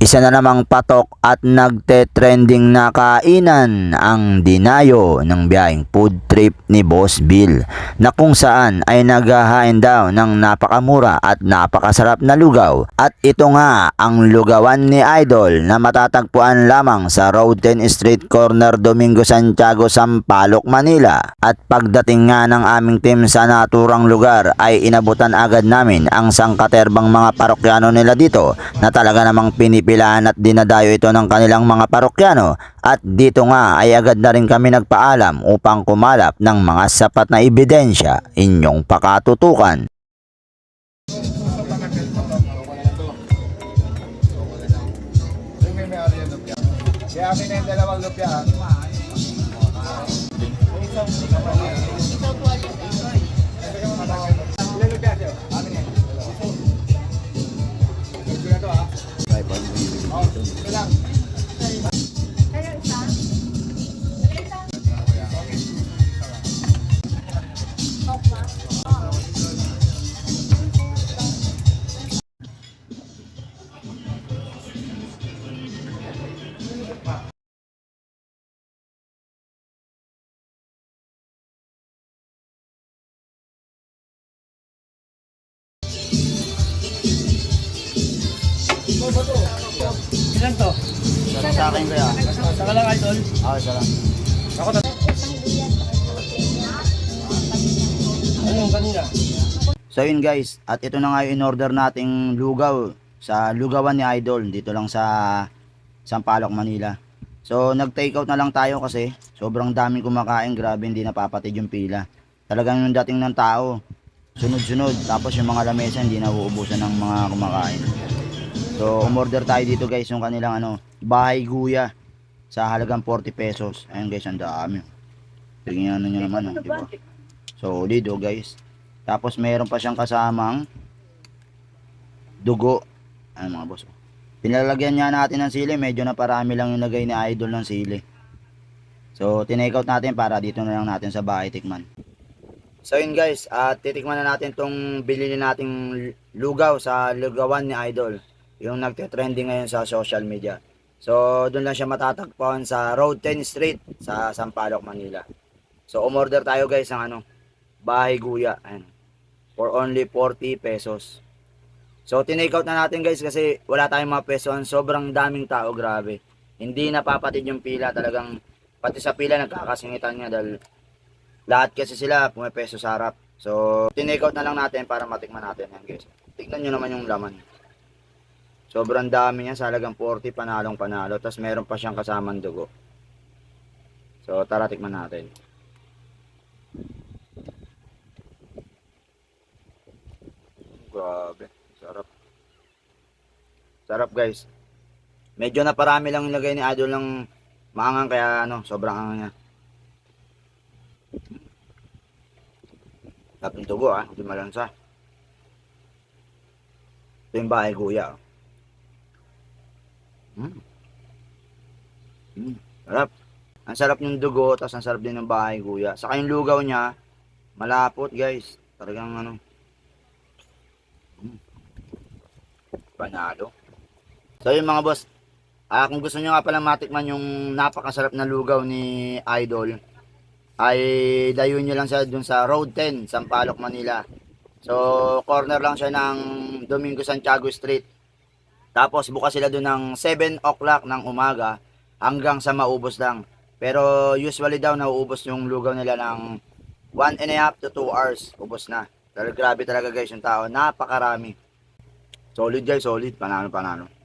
Isa na namang patok at nagte-trending na kainan ang dinayo ng biyaheng food trip ni Boss Bill na kung saan ay naghahain daw ng napakamura at napakasarap na lugaw. At ito nga ang lugawan ni Idol na matatagpuan lamang sa Road 10 Street Corner Domingo Santiago, Sampaloc, Manila. At pagdating nga ng aming team sa naturang lugar ay inabutan agad namin ang sangkaterbang mga parokyano nila dito na talaga namang pinipilaan at dinadayo ito ng kanilang mga parokyano at dito nga ay agad na rin kami nagpaalam upang kumalap ng mga sapat na ebidensya inyong pakatutukan. Kaya akin na yung dalawang lupya. Oh, ito lang. Ilan to? Sa akin kaya? Saka lang idol. Ah, isa lang. Ano yung kanina? So yun guys, at ito na nga yung in-order nating lugaw sa lugawan ni Idol dito lang sa Sampaloc, Manila. So nag-take out na lang tayo kasi sobrang daming kumakain, grabe hindi napapatid yung pila. Talagang yung dating ng tao, sunod-sunod, tapos yung mga lamesa hindi na uubusan ng mga kumakain. So umorder tayo dito guys yung kanilang ano, bahay guya sa halagang 40 pesos. Ayun guys, ang dami. Tingnan nyo naman, oh, di ba? Solid oh guys. Tapos meron pa siyang kasamang dugo. Ano mga boss? oh. Pinalagyan niya natin ng sili. Medyo na parami lang yung lagay ni Idol ng sili. So, tinake out natin para dito na lang natin sa bahay tikman. So yun guys, at titikman na natin tong bilili nating lugaw sa lugawan ni Idol. Yung nagte-trending ngayon sa social media. So, doon lang siya matatagpuan sa Road 10 Street sa Sampaloc, Manila. So, umorder tayo guys ng ano, bahay guya. Ayan. For only 40 pesos. So, tinake out na natin guys kasi wala tayong mga peso. Sobrang daming tao, grabe. Hindi napapatid yung pila. Talagang, pati sa pila nagkakasingitan nga dahil lahat kasi sila pumepeso sa harap. So, tinake out na lang natin para matikman natin yan guys. Tignan nyo naman yung laman. Sobrang dami niya sa halagang 40 panalong panalo. Tapos meron pa siyang kasamang dugo. So, tara tikman natin. Grabe, sarap. Sarap guys. Medyo na parami lang nilagay ni Idol ng maangang kaya ano, sobrang angang niya. Yung tugo ah, hindi malansa. Ito yung bahay kuya. oh. Mm. Mm, sarap. Ang sarap yung dugo, tapos ang sarap din ng bahay kuya. Saka yung lugaw niya, malapot guys. Talagang ano, Panalo. So yung mga boss, ah kung gusto nyo nga pala matikman yung napakasarap na lugaw ni Idol, ay dayo nyo lang siya dun sa Road 10, Sampaloc, Manila. So, corner lang siya ng Domingo Santiago Street. Tapos bukas sila dun ng 7 o'clock ng umaga hanggang sa maubos lang. Pero usually daw nauubos yung lugaw nila ng 1 and a half to 2 hours. Ubos na. Pero grabe talaga guys yung tao. Napakarami. Solid guys, solid. Panalo, panalo.